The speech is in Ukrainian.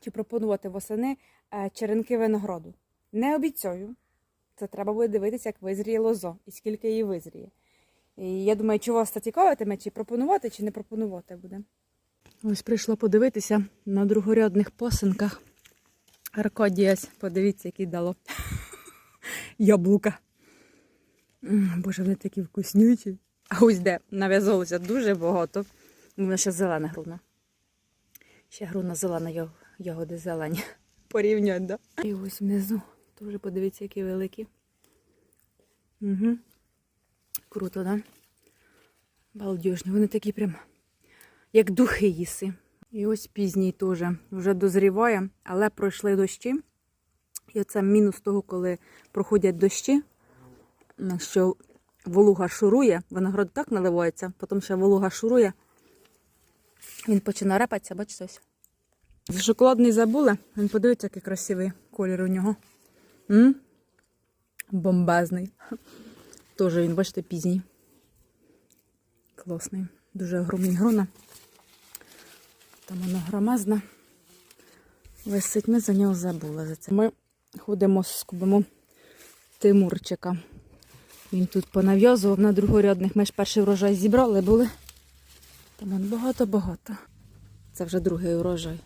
чи пропонувати восени е, черенки винограду. Не обіцяю. Це треба буде дивитися, як визріє лозо і скільки її визріє. І я думаю, чи вас це цікавитиме, чи пропонувати, чи не пропонувати буде. Ось прийшла подивитися на другорядних посинках. Аркадіясь, подивіться, який дало яблука. Боже, вони такі вкуснючі. А ось де нав'язалося дуже багато. Вона ще зелена груна. Ще груна зелена, йог- ягоди зелені. Порівнянь, да? І ось внизу. Теж подивіться, які великі. Угу. Круто, да? Балдежні. Вони такі прям, як духи їси. І ось пізній теж вже дозріває, але пройшли дощі. І оце мінус того, коли проходять дощі, що волуга шурує, виноград так наливається, потім ще волуга шурує, він починає репатися, бачите ось. Шоколадний забули, він подивиться, який красивий колір у нього. М? Бомбезний. Теж він, бачите, пізній. Класний. Дуже огромні грона. Там воно громазне. Висить, ми за нього забули за це. Ми ходимо, скубимо Тимурчика. Він тут понав'язував на другорядних. Ми ж перший врожай зібрали були. Там багато-багато. Це вже другий урожай.